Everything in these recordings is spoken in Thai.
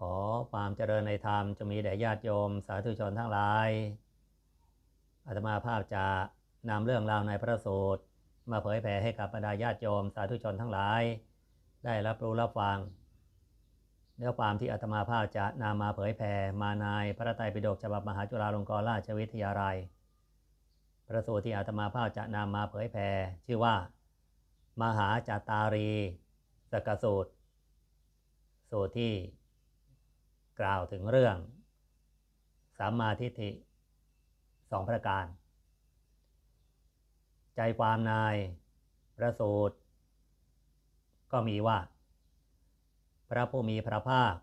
ขอความเจริญในธรรมจะมีแด่ญาติโยม สาธุชนทั้งหลายอาตมาภาพจะนำเรื่องราวในพระสูตร มาเผยแผ่ให้กับบรรดาญาติโยม สาธุชนทั้งหลาย ได้รับรู้รับฟังเนื้อความที่อาตมาภาพจะนำมาเผยแผ่มาในพระไตรปิฎกฉบับมหาจุฬาลงกรณราชวิทยาลัย พระสูตรที่อาตมาภาพจะนำมาเผยแผ่ชื่อว่า มหาจาตารีสกสูตร สูตรที่ กล่าวถึงเรื่องสัมมาทิฏฐิสองประการ ใจความนายพระสูตร ก็มีว่า พระผู้มีพระภาค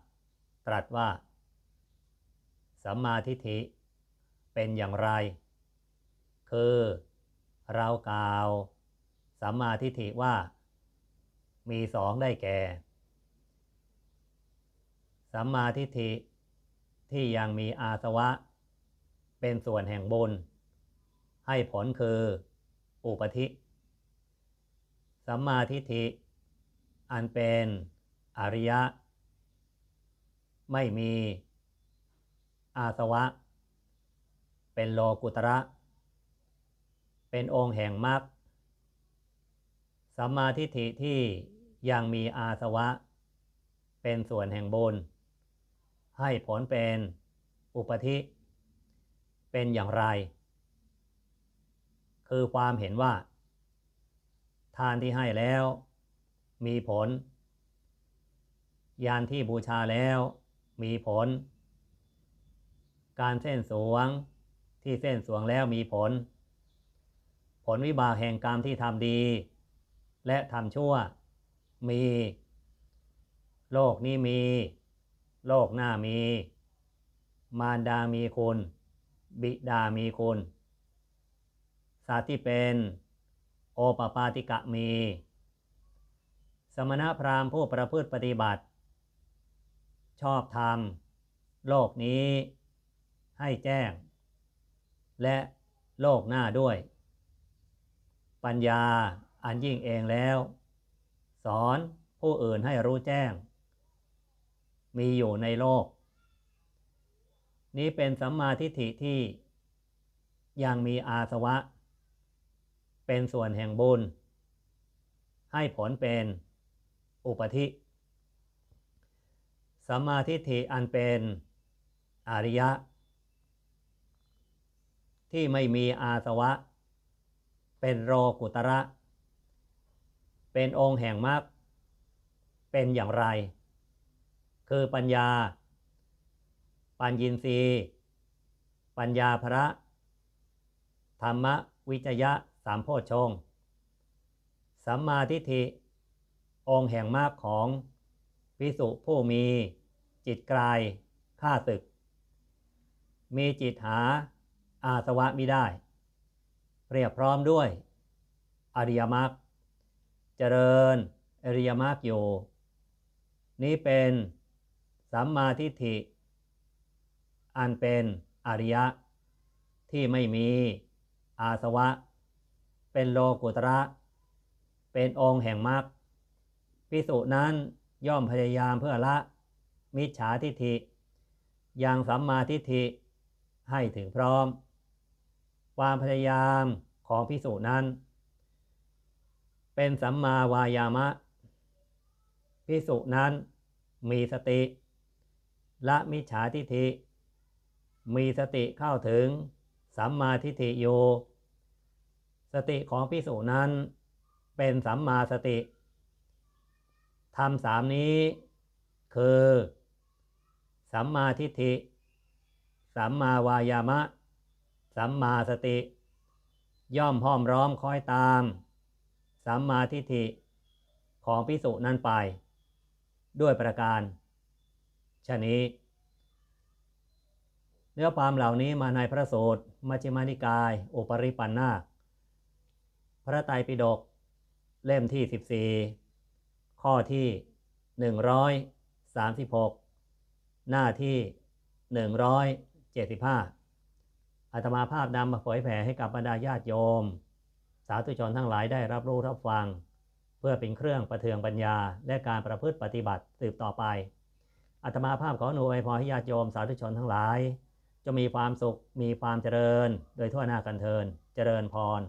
ตรัสว่าสัมมาทิฏฐิเป็นอย่างไร คือเรากล่าวสัมมาทิฏฐิว่า มีสองได้แก่ สัมมาทิฏฐิที่ยังมีอาสวะ เป็นส่วนแห่งบุญ ให้ผลคือ อุปธิ สัมมาทิฏฐิ อันเป็นอริยะ ไม่มีอาสวะ เป็นโลกุตระ เป็นองค์แห่งมรรคสัมมาทิฏฐิที่ยังมีอาสวะ เป็นส่วนแห่งบุญ ให้ผลเป็นอุปธิ เป็นอย่างไร คือความเห็นว่า ทานที่ให้แล้ว มีผล ยานที่บูชาแล้วมีผล การเส้นสวงที่เส้นสวงแล้วมีผล ผลวิบากแห่งกรรมที่ทำดี และทำชั่วมี โลกนี้มี โลกหน้ามี มารดามีคุณ บิดามีคุณสัตว์ที่เป็นโอปปาติกะมี สมณพราหมณ์ผู้ประพฤติปฏิบัติ ชอบธรรม โลกนี้ให้แจ้ง และโลกหน้าด้วย ปัญญาอันยิ่งเองแล้ว สอนผู้อื่นให้รู้แจ้ง มีอยู่ในโลก นี้เป็นสัมมาทิฏฐิที่ยังมีอาสวะ เป็นส่วนแห่งบุญ ให้ผลเป็นอุปธิสัมมาทิฏฐิอันเป็นอริยะ ที่ไม่มีอาสวะ เป็นโรกุตระ เป็นองค์แห่งมรรคเป็นอย่างไร คือปัญญา ปัญญินทรีย์ปัญญาพระ ธรรมวิจยะสามโพชงสัมมาทิฏฐิ องค์แห่งมากของพิสุผู้มีจิตกลายฆ่าศึก มีจิตหาอาสวะมิได้เรียบพร้อมด้วย อริยมรรคเจริญอริยมรรคอยู่ นี้เป็น สัมมาทิฏฐิ อันเป็นอริยะ ที่ไม่มีอาสวะ เป็นโลกุตระ เป็นองค์แห่งมรรคพิสุนั้นย่อมพยายามเพื่อละ มิจฉาทิฏฐิอยังสัมมาทิฏฐิให้ถึงพร้อม ความพยายามของพิสุนั้น เป็นสัมมาวายามะ พิสุนั้นมีสติ ละมิจฉาทิฏฐิ มีสติเข้าถึง สัมมาทิฏฐิโยสติของพิสุนั้น เป็นสัมมาสติทำสามนี้ คือ สัมมาทิฏฐิ สัมมาวายามะ สัมมาสติ ย่อมห้อมร้อมคอยตาม สัมมาทิฏฐิของพิสุนั้นไป ด้วยประการชนี้ เนื้อความเหล่านี้มาในพระโสูตมัชฌิมานิกายอุปริปันนาพระไตรปิฎกเล่มที่ 14 ข้อที่ 136 หน้าที่ 175อาตมาภาพนำมาเผยแผ่ให้กับบรรดาญาติโยม สาธุชนทั้งหลายได้รับรู้รับฟัง เพื่อเป็นเครื่องประเทืองปัญญาและการประพฤติปฏิบัติสืบต่อไปอาตมาภาพขออนุอวพรให้ญาติโยมสาธุชนทั้งหลาย จะมีความสุขมีความเจริญ โดยทั่วหน้ากันเทิน เจริญพร